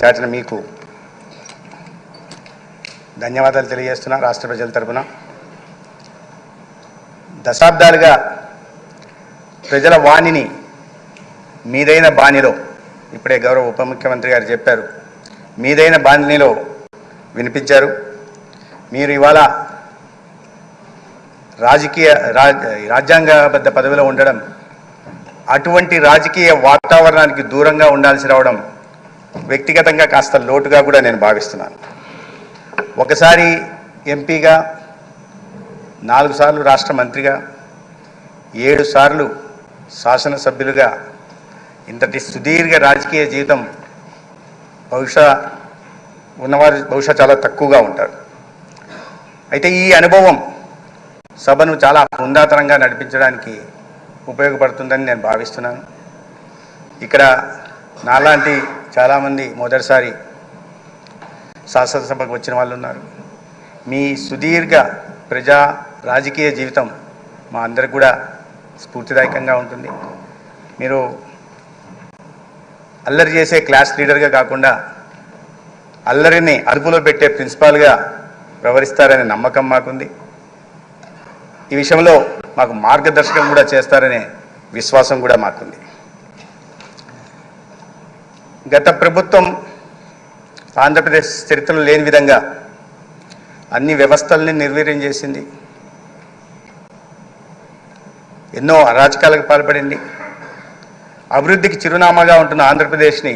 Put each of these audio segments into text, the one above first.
చాటిన మీకు ధన్యవాదాలు తెలియజేస్తున్నా రాష్ట్ర ప్రజల తరపున. దశాబ్దాలుగా ప్రజల వాణిని మీదైన బాణిలో ఇప్పుడే గౌరవ ఉప ముఖ్యమంత్రి గారు చెప్పారు మీదైన బాణిలో వినిపించారు. మీరు ఇవాళ రాజకీయ రాజ్ రాజ్యాంగబద్ధ పదవిలో ఉండడం అటువంటి రాజకీయ వాతావరణానికి దూరంగా ఉండాల్సి రావడం వ్యక్తిగతంగా కాస్త లోటుగా కూడా నేను భావిస్తున్నాను. ఒకసారి ఎంపీగా నాలుగు సార్లు రాష్ట్ర మంత్రిగా ఏడు సార్లు శాసనసభ్యులుగా ఇంతటి సుదీర్ఘ రాజకీయ జీవితం బహుశా ఉన్నవారు బహుశా చాలా తక్కువగా ఉంటారు. అయితే ఈ అనుభవం సభను చాలా హుందాతరంగా నడిపించడానికి ఉపయోగపడుతుందని నేను భావిస్తున్నాను. ఇక్కడ నాలాంటి చాలామంది మొదటిసారి శాసనసభకు వచ్చిన వాళ్ళు ఉన్నారు. మీ సుదీర్ఘ ప్రజా రాజకీయ జీవితం మా అందరికి కూడా స్ఫూర్తిదాయకంగా ఉంటుంది. మీరు అల్లరి చేసే క్లాస్ లీడర్గా కాకుండా అల్లరిని అదుపులో పెట్టే ప్రిన్సిపాల్గా వ్యవహరిస్తారనే నమ్మకం మాకుంది. ఈ విషయంలో మాకు మార్గదర్శకం కూడా చేస్తారనే విశ్వాసం కూడా మాకుంది. గత ప్రభుత్వం ఆంధ్రప్రదేశ్ చరిత్రలో లేని విధంగా అన్ని వ్యవస్థల్ని నిర్వీర్యం చేసింది. ఎన్నో అరాచకాలకు పాల్పడింది. అభివృద్ధికి చిరునామాగా ఉంటున్న ఆంధ్రప్రదేశ్ని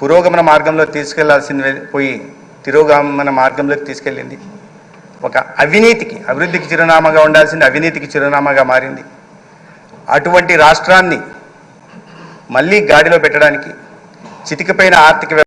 పురోగమన మార్గంలో తీసుకెళ్ళాల్సింది పోయి తిరోగమన మార్గంలోకి తీసుకెళ్ళింది. ఒక అవినీతికి అభివృద్ధికి చిరునామాగా ఉండాల్సింది అవినీతికి చిరునామాగా మారింది. అటువంటి రాష్ట్రాన్ని మళ్ళీ గాడిలో పెట్టడానికి చితికిపోయిన ఆర్థిక